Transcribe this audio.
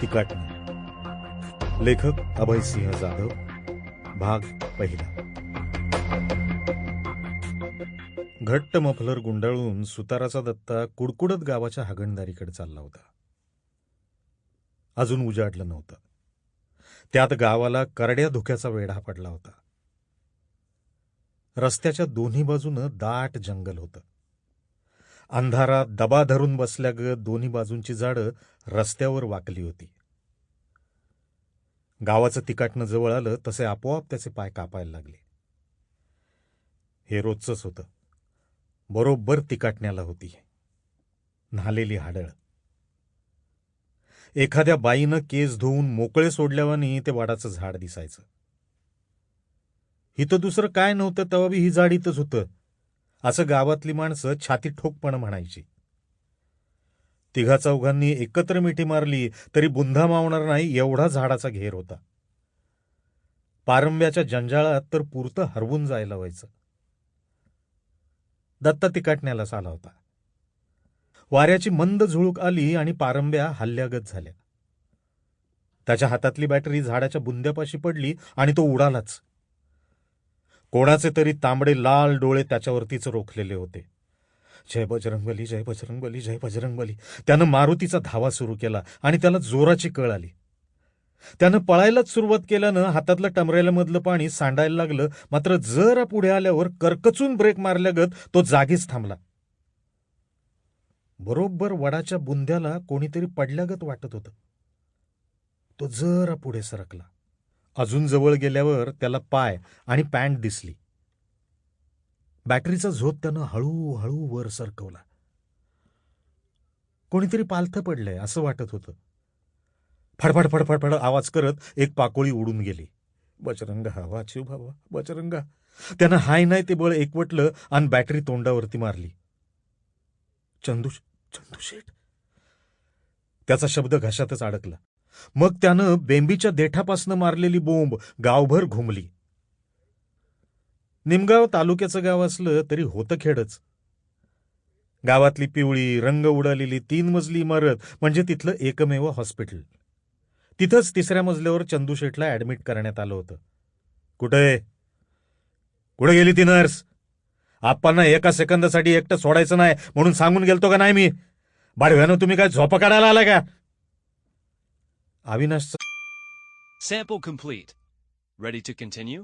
तिकाटणे लेखक अभयसिंह जाधव. भाग पहिला. घट्ट मफलर गुंडाळून सुताराचा दत्ता कुडकुडत गावाच्या हागणदारीकडे चालला होता. अजून उजाडलं नव्हतं. त्यात गावाला करड्या धुक्याचा वेढा पडला होता. रस्त्याच्या दोन्ही बाजूनं दाट जंगल होतं. अंधारात दबा धरून बसल्यागत दोन्ही बाजूंची झाडं रस्त्यावर वाकली होती. गावाचं तिकाटनं जवळ आलं तसे आपोआप त्याचे पाय कापायला लागले. हे रोजचंच होतं. बरोबर तिकाटण्याला होती. न्हालेली हाडळ एखाद्या बाईनं केस धुवून मोकळे सोडल्यावानी ते वाडाचं झाड दिसायचं. इथं दुसरं काय नव्हतं तेव्हा बी ही झाड इथंच होतं. असं गावातली माणसं छाती ठोकपण म्हणायची. तिघा चौघांनी एकत्र मिठी मारली तरी बुंधा मावणार नाही एवढा झाडाचा घेर होता. पारंब्याच्या जंजाळात तर पुरतं हरवून जायला व्हायचं. दत्ता तिकाटण्यालाच आला होता. वाऱ्याची मंद झुळूक आली आणि पारंब्या हल्ल्यागत झाल्या. त्याच्या हातातली बॅटरी झाडाच्या बुंद्यापाशी पडली आणि तो उडालाच. कोणाचे तरी तांबडे लाल डोळे त्याच्यावरतीच रोखलेले होते. जय बजरंगबली जय बजरंगबली जय बजरंगबली त्यानं मारुतीचा धावा सुरू केला आणि त्याला जोराची कळ आली. त्यानं पळायलाच सुरुवात केल्यानं हातातलं टमरेल्यामधलं पाणी सांडायला लागलं. मात्र जरा पुढे आल्यावर करकचून ब्रेक मारल्यागत तो जागीच थांबला. बरोबर वडाच्या बुंद्याला कोणीतरी पडल्यागत वाटत होतं. तो जरा पुढे सरकला. अजून जवळ गेल्यावर त्याला पाय आणि पॅन्ट दिसली. बॅटरीचा झोत त्यानं हळूहळू वर सरकवला. कोणीतरी पालथं पडलंय असं वाटत होतं. फडफड फडफड फड आवाज करत एक पाकोळी उडून गेली. बजरंग हवा शिव भावा बजरंगा. त्यानं हाय नाही ते बळ एकवटलं आणि बॅटरी तोंडावरती मारली. चंदू चंदू शेठ त्याचा शब्द घशातच अडकला. मग त्यानं बेंबीच्या देठापासनं मारलेली बोंब गावभर घुमली. निमगाव तालुक्याचं गाव असलं तरी होतं खेडच. गावातली पिवळी रंग उडालेली तीन मजली इमारत म्हणजे तिथलं एकमेव हॉस्पिटल. तिथंच तिसऱ्या मजल्यावर चंदू शेठला ऍडमिट करण्यात आलं होतं. कुठे कुठे गेली ती नर्स? आप्पांना एका सेकंदासाठी एकटं सोडायचं नाही म्हणून सांगून गेलतो का नाही मी? बाडव्यानं तुम्ही काय झोपा काढायला आला का? అవినశ్ Sample complete. Ready to continue?